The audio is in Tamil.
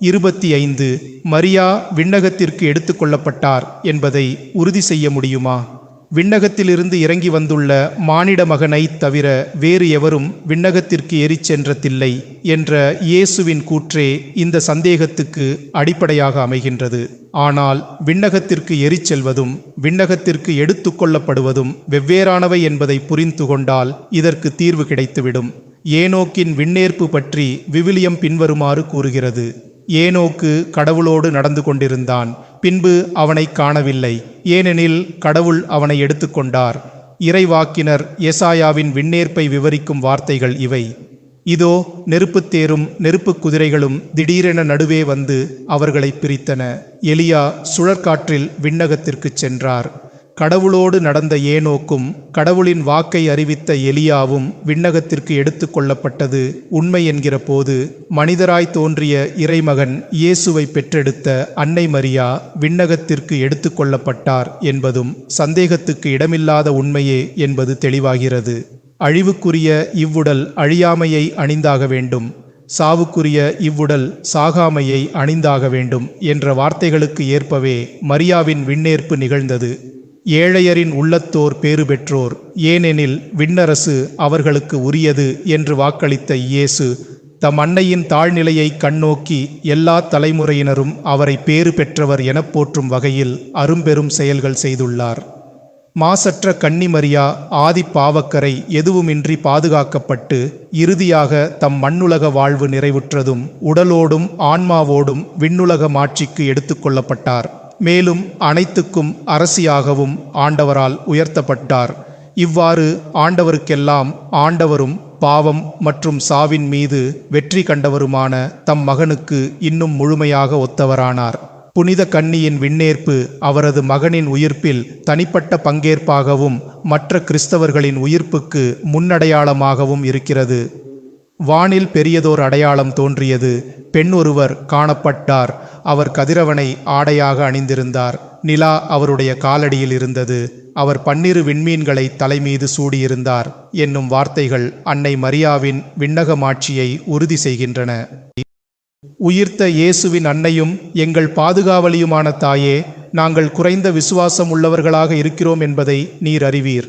இருபத்தி ஐந்து மரியா விண்ணகத்திற்கு எடுத்துக்கொள்ளப்பட்டார் என்பதை உறுதி செய்ய முடியுமா? விண்ணகத்திலிருந்து இறங்கி வந்துள்ள மானிட மகனைத் தவிர வேறு எவரும் விண்ணகத்திற்கு ஏறிச் சென்றதில்லை என்ற இயேசுவின் கூற்றே இந்த சந்தேகத்துக்கு அடிப்படையாக அமைகின்றது. ஆனால் விண்ணகத்திற்கு எரிச் செல்வதும் விண்ணகத்திற்கு எடுத்துக்கொள்ளப்படுவதும் வெவ்வேறானவை என்பதை புரிந்து கொண்டால் இதற்கு தீர்வு கிடைத்துவிடும். ஏனோக்கின் விண்ணேற்பு பற்றி விவிலியம் பின்வருமாறு கூறுகிறது. ஏனோக்கு கடவுளோடு நடந்து கொண்டிருந்தான். பின்பு அவனை காணவில்லை. ஏனெனில் கடவுள் அவனை எடுத்துக்கொண்டார் இறைவாக்கினர் எசாயாவின் விண்ணேற்பை விவரிக்கும் வார்த்தைகள் இவை. இதோ நெருப்புத் தேரும் நெருப்புக் குதிரைகளும் திடீரென நடுவே வந்து அவர்களை பிரித்தன. எலியா சுழற்காற்றில் விண்ணகத்திற்குச் சென்றார். கடவுளோடு நடந்த ஏனோக்கும் கடவுளின் வாக்கை அறிவித்த எலியாவும் விண்ணகத்திற்கு எடுத்து கொள்ளப்பட்டது. உண்மை என்கிற போது மனிதராய் தோன்றிய இறைமகன் இயேசுவை பெற்றெடுத்த அன்னை மரியா விண்ணகத்திற்கு எடுத்து கொள்ளப்பட்டார் என்பதும் சந்தேகத்துக்கு இடமில்லாத உண்மையே என்பது தெளிவாகிறது. அழிவுக்குரிய இவ்வுடல் அழியாமையை அணிந்தாக வேண்டும். சாவுக்குரிய இவ்வுடல் சாகாமையை அணிந்தாக வேண்டும் என்ற வார்த்தைகளுக்கு ஏற்பவே மரியாவின் விண்ணேற்பு நிகழ்ந்தது. ஏழையரின் உள்ளத்தோர் பேறு பெற்றோர் ஏனெனில் விண்ணரசு அவர்களுக்கு உரியது என்று வாக்களித்த இயேசு தம் அன்னையின் தாழ்நிலையை கண்ணோக்கி எல்லா தலைமுறையினரும் அவரை பேறு பெற்றவர் எனப் போற்றும் வகையில் அரும்பெரும் செயல்கள் செய்துள்ளார். மாசற்ற கன்னிமரியா ஆதி பாவக்கரை எதுவுமின்றி பாதுகாக்கப்பட்டு இறுதியாக தம் மண்ணுலக வாழ்வு நிறைவுற்றதும் உடலோடும் ஆன்மாவோடும் விண்ணுலக மாட்சிக்கு எடுத்துக்கொள்ளப்பட்டார் மேலும் அனைத்துக்கும் அரசியாகவும் ஆண்டவரால் உயர்த்தப்பட்டார். இவ்வாறு ஆண்டவருக்கெல்லாம் ஆண்டவரும் பாவம் மற்றும் சாவின் மீது வெற்றி கண்டவருமான தம் மகனுக்கு இன்னும் முழுமையாக ஒத்தவரானார். புனித கன்னியின் விண்ணேற்பு அவரது மகனின் உயிர்ப்பில் தனிப்பட்ட பங்கேற்பாகவும் மற்ற கிறிஸ்தவர்களின் உயிர்ப்புக்கு முன்னடையாளமாகவும் இருக்கிறது. வானில் பெரியதோர் அடையாளம் தோன்றியது. பெண் ஒருவர் காணப்பட்டார். அவர் கதிரவனை ஆடையாக அணிந்திருந்தார். நிலா அவருடைய காலடியில் இருந்தது. அவர் பன்னிரு விண்மீன்களை தலைமீது சூடியிருந்தார். என்னும் வார்த்தைகள் அன்னை மரியாவின் விண்ணகமாட்சியை உறுதி செய்கின்றன. உயிர்த்த இயேசுவின் அன்னையும் எங்கள் பாதுகாவலியுமான தாயே நாங்கள் குறைந்த விசுவாசம் உள்ளவர்களாக இருக்கிறோம் என்பதை நீர் அறிவீர்.